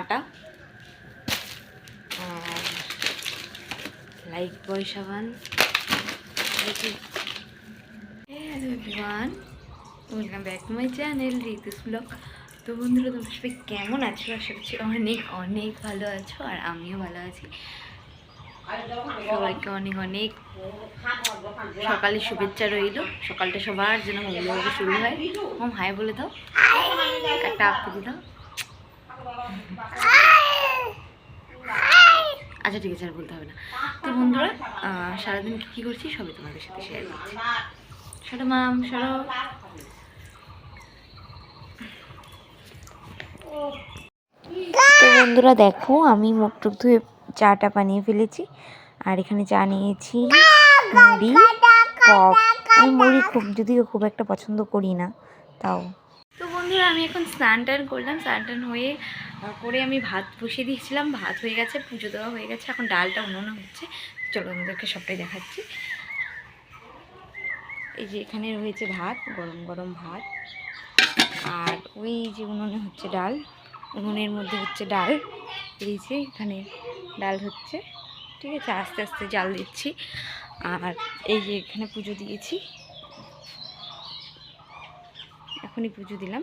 আটা। আর লাইক বয় সাবান। Welcome back to my channel Ritu's blog তো বন্ধুরা, তোমার সবাই কেমন আছো? আশা করছি অনেক অনেক ভালো আছো, আর আমিও ভালো আছি। সবাইকে অনেক অনেক সকালে শুভেচ্ছা রইল। সকালটা সবার যেন মঙ্গলভাবে শুরু হয়। হোম হাই বলে দাও। একটা আপনি দাও। আচ্ছা ঠিক আছে আর বলতে হবে না। তো বন্ধুরা সারাদিন কী কী করছি সবই তোমাদের সাথে শেয়ার করছি। সরো মাম সরো তো বন্ধুরা দেখো আমি মুখ টুক ধুয়ে চাটা বানিয়ে ফেলেছি আর এখানে চা নিয়েছি মুড়ি পপ আমি মুড়ি খুব যদিও খুব একটা পছন্দ করি না তাও। তো বন্ধুরা আমি এখন স্নান টান করলাম স্নান টান হয়ে করে আমি ভাত বসিয়ে দিয়েছিলাম, ভাত হয়ে গেছে, পুজো দেওয়া হয়ে গেছে, এখন ডালটা উনুনে হচ্ছে। চলো আমাদেরকে সবটাই দেখাচ্ছি। এই যে এখানে রয়েছে ভাত, গরম গরম ভাত। আর ওই যে উনুনে হচ্ছে ডাল, উনুনের মধ্যে হচ্ছে ডাল। এই যে এখানে ডাল হচ্ছে, ঠিক আছে? আস্তে আস্তে জাল দিচ্ছি। আর এই যে এখানে পুজো দিয়েছি। এখনই পুজো দিলাম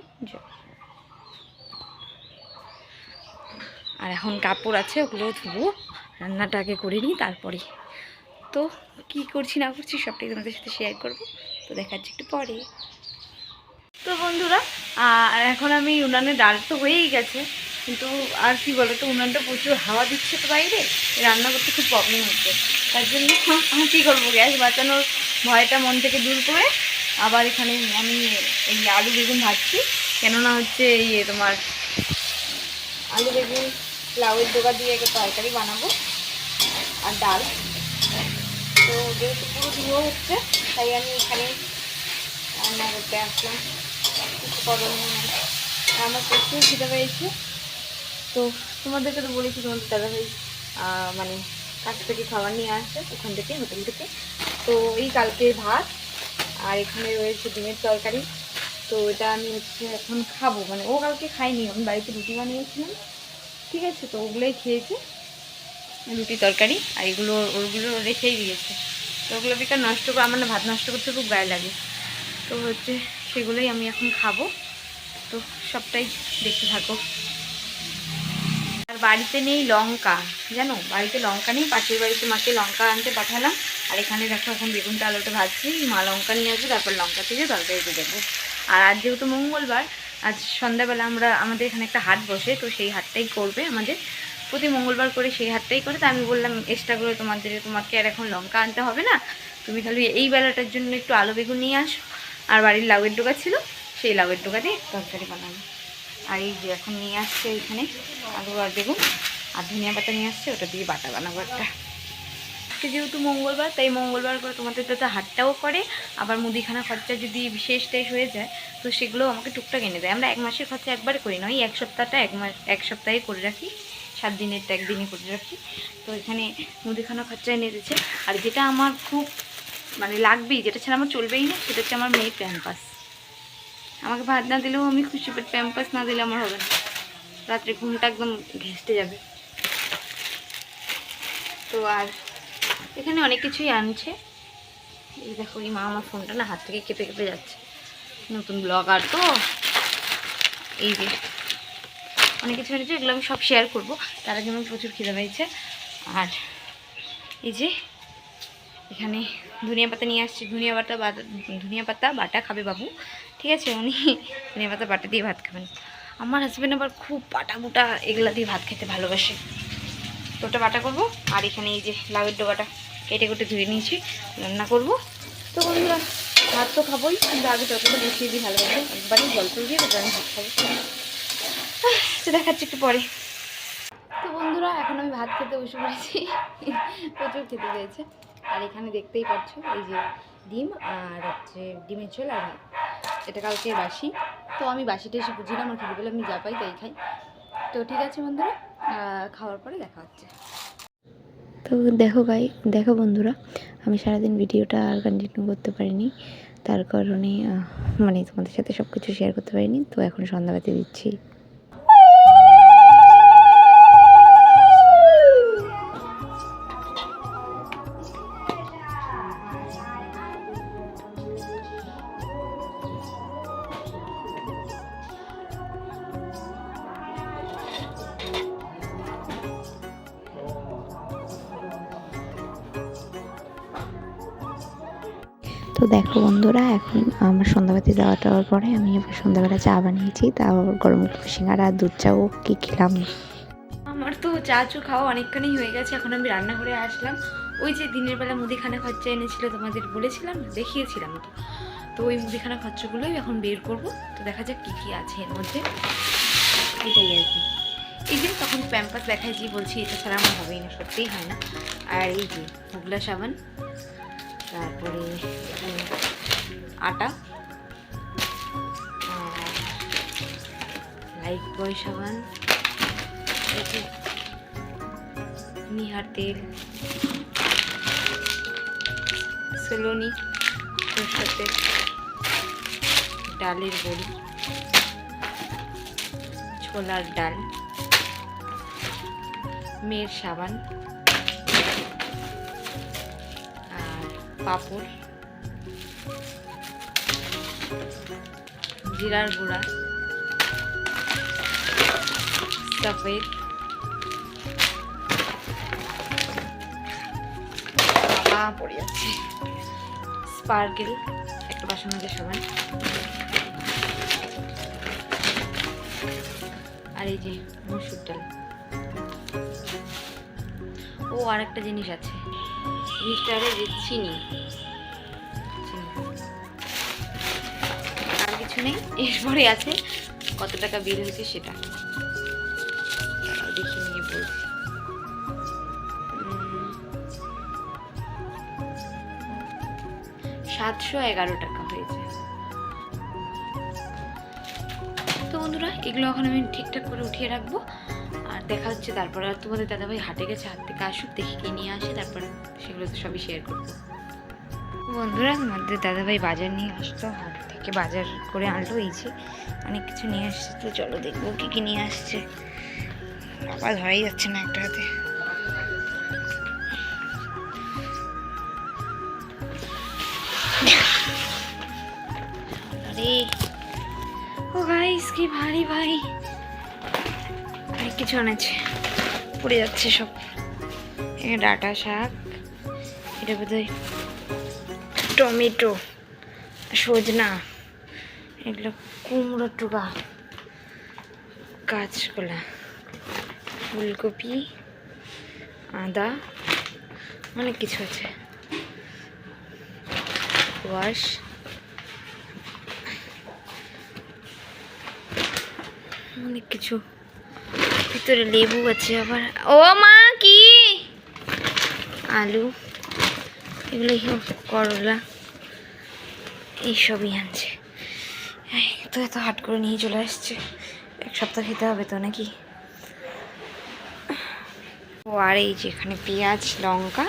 আর এখন কাপড় আছে, ওগুলো ধুবো, রান্নাটা আগে করে নিই তারপরে। তো কি করছি না করছি সবটাই তোমাদের সাথে শেয়ার করব, তো দেখাচ্ছি একটু পরে। তো বন্ধুরা আর এখন আমি উনানে ডাল তো হয়েই গেছে, কিন্তু আর কি বলো তো উনানটা প্রচুর হাওয়া দিচ্ছে তো বাইরে, রান্না করতে খুব প্রবলেম হচ্ছে। তার জন্য আমি কী করব, গ্যাস বাঁচানোর ভয়টা মন থেকে দূর করে আবার এখানে আমি এই আলু বেগুন ভাজছি। কেননা হচ্ছে এই তোমার আলু বেগুন লাউয়ের ডোকা দিয়ে একটা তরকারি বানাবো আর ডাল। তো যেহেতু পুরো ধুয়ো হচ্ছে, তাই আমি এখানে রান্না করতে আসলাম। কিছু আর আমার প্রচুর খিদে পেয়েছে। তো তোমাদেরকে তো বলেছি তোমাদের দাদা ভাই মানে কাছ থেকে খাবার নিয়ে আসছে ওখান থেকে, হোটেল থেকে। তো এই কালকে ভাত, আর এখানে রয়েছে ডিমের তরকারি। তো এটা আমি হচ্ছে এখন খাব। মানে ও কালকে খাইনি আমি বাড়িতে রুটি বানিয়েছিলাম। ঠিক আছে, তো ওগুলোই খেয়েছে। রুটি তরকারি, আর এগুলো, ওগুলো রেখেই দিয়েছে। তো ওগুলো বেকার নষ্ট করে, আমার ভাত নষ্ট করতে খুব গায়ে লাগে। তো হচ্ছে সেগুলোই আমি এখন খাব। তো সবটাই দেখতে থাকো। আর বাড়িতে নেই লঙ্কা, জানো? বাড়িতে লঙ্কা নেই, পাশের বাড়িতে মাকে লঙ্কা আনতে পাঠালাম। আর এখানে দেখো, এখন বেগুনটা আলুটা ভাজছি, মা লঙ্কা নিয়ে আসবে, তারপর লঙ্কা থেকে তরকারিতে দেবো। আর আজ যেহেতু মঙ্গলবার আজ সন্ধ্যাবেলা আমরা আমাদের এখানে একটা হাট বসে, তো সেই হাটটাই করবে আমাদের। প্রতি মঙ্গলবার করে সেই হাটটাই করে, তো আমি বললাম, এক্সট্রা করে তোমাদের, তোমাকে আর এখন লঙ্কা আনতে হবে না। তুমি খালি এই বেলাটার জন্য একটু আলু বেগুন নিয়ে আসো। আর বাড়ির লাউয়ের ডোকা ছিল, সেই লাউয়ের ডোকা দিয়ে তরকারি বানাবো। আর এই যে এখন নিয়ে আসছে এখানে আলু আর বেগুন, আর ধনিয়া পাতা নিয়ে আসছে, ওটা দিয়ে বাটা বানাবো একটা। আজকে যেহেতু মঙ্গলবার, তাই মঙ্গলবার করে তোমাদের দাদা হাটটাও করে, আবার মুদিখানা খরচা যদি বিশেষ টেস হয়ে যায়, তো সেগুলো আমাকে টুকটাক এনে দেয়। আমরা এক মাসের খরচা একবারে করি না, ওই এক সপ্তাহটা এক মাস, এক সপ্তাহে করে রাখি, সাত দিনের তো একদিনই করে রাখি। তো এখানে মুদিখানা খরচা এনে দিয়েছে। আর যেটা আমার খুব মানে লাগবেই, যেটা ছাড়া আমার চলবেই না, সেটা হচ্ছে আমার মেয়ের প্যাম্পাস। আমাকে ভাত না দিলেও আমি খুশি বাট প্যাম্পাস না দিলে আমার হবে না। রাত্রে ঘুমটা একদম ঘেসতে যাবে। তো আর এখানে অনেক কিছুই আনছে। এই দেখো, এই মা আমার ফোনটা না হাত থেকে কেঁপে কেঁপে যাচ্ছে। নতুন ব্লগার তো। এই যে, অনেক কিছু এনেছে এগুলো আমি সব শেয়ার করব। তারা যেমন প্রচুর খিদে পেয়েছে। আর এই যে, এখানে ধনিয়া পাতা নিয়ে আসছে। ধনিয়া পাতা বাটা ধনিয়া পাতা বাটা খাবে বাবু। ঠিক আছে, উনি ধনিয়া পাতা বাটা দিয়ে ভাত খাবেন। আমার হাজব্যান্ড আবার খুব বাটা বুটা এগুলা দিয়ে ভাত খেতে ভালোবাসে। ওটা বাটা করব, আর এখানে এই যে লাউয়ের ডোবাটা কেটে কেটে ধুয়ে নিয়েছি, রান্না করব। তো বন্ধুরা, ভাত তো খাবোই, কিন্তু আগে ততটা বসিয়ে দিই ভালো ভালোভাবে, একবারই জল তুল দিয়ে তারপর আমি ভাত খাব। তো দেখাচ্ছি একটু পরে। তো বন্ধুরা, এখন আমি ভাত খেতে বসে পড়েছি, প্রচুর খেতে পেয়েছে আর এখানে দেখতেই পাচ্ছ, এই যে ডিম আর হচ্ছে ডিমের ঝোল আর ভাত। এটা কালকে বাসি, তো আমি বাসিটা এসে বুঝি না আমার খেতে পেলে আমি যা পাই তাই খাই। তো ঠিক আছে বন্ধুরা খাওয়ার পরে দেখা হচ্ছে। তো দেখো গাই দেখো বন্ধুরা, আমি সারাদিন ভিডিওটা আর কন্টিনিউ করতে পারিনি। তার কারণে মানে তোমাদের সাথে সব কিছু শেয়ার করতে পারিনি, তো এখন সন্ধ্যাবাতি দিচ্ছি। তো দেখো বন্ধুরা, এখন আমার সন্ধ্যাবাতি দেওয়া টাওয়ার পরে আমি এবার সন্ধ্যাবেলা চা বানিয়েছি তাও গরম সিঙ্গারা, দুধ চাও, কি খেলাম? আমার তো চা চু খাওয়া অনেকখানি হয়ে গেছে, এখন আমি রান্নাঘরে আসলাম। ওই যে দিনের বেলা মুদিখানা খরচা এনেছিল তোমাদের বলেছিলাম? দেখিয়েছিলাম তো। তো ওই মুদিখানা খরচাগুলোই এখন বের করব, তো দেখা যাক কী কী আছে এর মধ্যে। এটাই আর কি। এই যে তখন প্যাম্পাস দেখাইছি বলছি, এটা ছাড়া আমার হবেই না, সত্যিই হয় না। আর এই যে হুগলা সাবান তারপরে আটা। লাইট বয় সাবান নিহার তেল। সেলোনি, সরষের তেল। ডালের বড়ি। ছোলার ডাল। মেয়ের সাবান। পাঁপড়, জিরার গুঁড়া, সফেদ পড়ে স্পার্কেল একটা বাসন মাজার সাবান আর এই যে মসুর ডাল। ও আর একটা জিনিস আছে। যে চিনি। আর কিছু নেই, এরপরে আছে কত টাকা বিল হয়েছে সেটা। দেখে নিয়ে বলছি। সাতশো এগারো টাকা হয়েছে। তো বন্ধুরা, এগুলো এখন আমি ঠিকঠাক করে উঠিয়ে রাখব। আর দেখা হচ্ছে তারপরে। আর তোমাদের দাদাভাই হাটে গেছে হাত থেকে আসুক, দেখি নিয়ে আসে, তারপরে সেগুলো তো সবই শেয়ার করব। বন্ধুরা তোমাদের দাদাভাই বাজার নিয়ে আসতো, হাট থেকে বাজার করে আনলো, এই যে অনেক কিছু নিয়ে আসছে, তো চলো দেখব কী কী নিয়ে আসছে। বাবা ধরাই যাচ্ছে না একটা হাতে। আরে, ও গাইস কি ভারী ভাই অনেক কিছু এনেছে পড়ে যাচ্ছে সব। ডাটা শাক এটা বোধহয় টমেটো, সজনা, এগুলো কুমড়ো টুকা কাঁচকলা ফুলকপি, আদা, অনেক কিছু আছে। ওয়াশ অনেক কিছু। ভিতরে লেবু আছে আবার। ও মা, কি? আলু। এগুলো করলা। এইসবই আনছে। তো এত হাট করে নিয়ে চলে আসছে। এক সপ্তাহ খেতে হবে তো নাকি? ও, আর এই যে এখানে পেঁয়াজ, লঙ্কা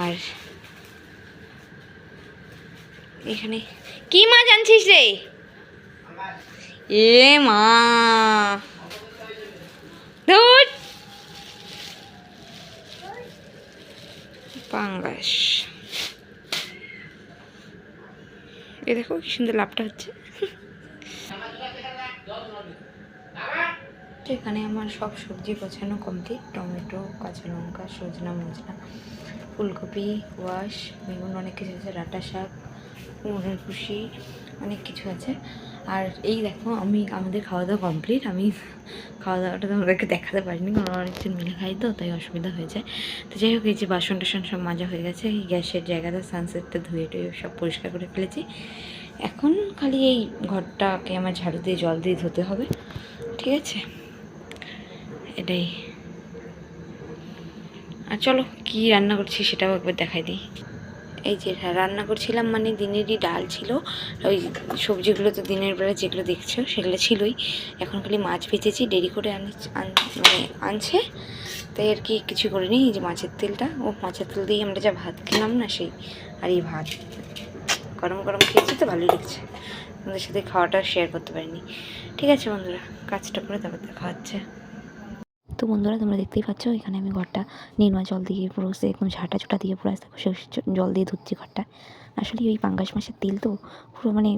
আর এখানে কি মাছ আনছিস রে? এ মা! পাঙ্গাস। এ দেখো, কি সুন্দর লাভটা হচ্ছে। এখানে আমার সব সবজি গোছানো কমপ্লিট টমেটো, কাঁচা লঙ্কা, সজনা মজনা ফুলকপি, ওয়াশ, বেগুন, অনেক কিছু আছে ডাঁটা শাক কুমড়োর কুশি, অনেক কিছু আছে। আর এই দেখো, আমি আমাদের খাওয়া দাওয়া কমপ্লিট আমি খাওয়া দাওয়াটা তোমাদেরকে দেখাতে পারিনি, কারণ অনেকজন মিলে খাই তো, তাই অসুবিধা হয়ে যায়। তো যাই হোক, এই যে বাসন টাসন সব মাজা হয়ে গেছে, এই গ্যাসের জায়গাটা সানসেটটা ধুয়ে টুয়ে সব পরিষ্কার করে ফেলেছি। এখন খালি এই ঘরটাকে আমার ঝাড়ু দিয়ে, জল দিয়ে ধুতে হবে, ঠিক আছে? এটাই। আর চলো, কি রান্না করছি সেটাও একবার দেখাই দিই। এই যে রান্না করছিলাম মানে দিনেরই ডাল ছিল। ওই সবজিগুলো তো দিনের বেলা যেগুলো দেখছ সেগুলো ছিলই। এখন খালি মাছ ভেজেছি, দেরি করে মানে আনছে। তাই আর কি কিছু করিনি, এই যে মাছের তেলটা। ও মাছের তেল দিয়ে আমরা যা ভাত খেলাম না সেই, আর এই ভাত। গরম গরম খেয়েছি তো ভালোই লাগছে। আমাদের সাথে খাওয়াটা শেয়ার করতে পারিনি। ঠিক আছে বন্ধুরা, কাজটা করে তারপর দেখা হচ্ছে। তো বন্ধুরা, তোমরা দেখতেই পাচ্ছ, এখানে আমি ঘরটা নির্মা জল দিয়ে পুরো একদম ঝাঁটা ঝুটা দিয়ে পুরো জল দিয়ে ধুচ্ছি ঘরটা। আসলে ওই পাঙ্গাস মাছের তেল তো পুরো মানে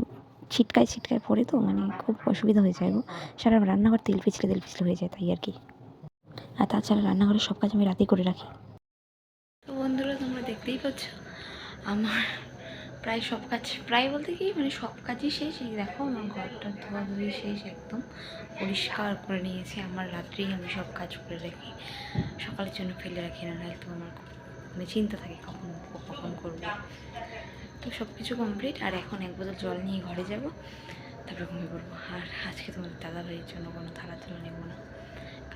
ছিটকায় ছিটকায় পড়ে তো মানে খুব অসুবিধা হয়ে যায় গো। সারা রান্নাঘর তেল পিছলে তেল পিছলে হয়ে যায় তাই আর কি। আর তাছাড়া রান্নাঘরের সব কাজ আমি রাতেই করে রাখি। তো বন্ধুরা, তোমরা দেখতেই পাচ্ছ, আমার প্রায় সব কাজ, প্রায় বলতে কি মানে সব কাজই শেষ। এই দেখো, আমার ঘরটা ধোয়া ধুয়ে শেষ একদম। পরিষ্কার করে নিয়েছি। আমার রাত্রেই আমি সব কাজ করে রাখি। সকালের জন্য ফেলে রাখি, না তো আমার মানে চিন্তা থাকে কখন কখন করব। তো সব কিছু কমপ্লিট আর এখন এক বোতল জল নিয়ে ঘরে যাব। তারপরে ঘুমিয়ে পড়ব। আর আজকে তোমাদের দাদা ভাইয়ের জন্য কোনো থালা তুলা নেব না।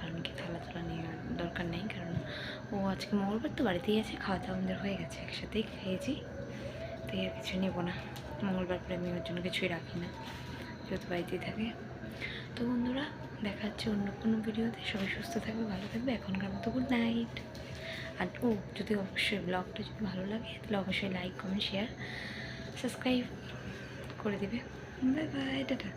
কারণ কি থালা তুলা নেওয়ার দরকার নেই। কারণ ও আজকে মঙ্গলবার তো বাড়িতেই আছে খাওয়া দাওয়া আমাদের হয়ে গেছে, একসাথেই খেয়েছি। তাই আর কিছু নেব না। মঙ্গলবার পরে আমি ওর জন্য কিছুই রাখি না, যেহেতু বাড়িতেই থাকে। তো বন্ধুরা, দেখা হচ্ছে অন্য কোনো ভিডিওতে। সবাই সুস্থ থাকবে, ভালো থাকবে। এখনকার মতো গুড নাইট আর, ও, যদি অবশ্যই ব্লগটা যদি ভালো লাগে, তাহলে অবশ্যই লাইক কমেন্ট শেয়ার সাবস্ক্রাইব করে দেবে। Bye bye tata.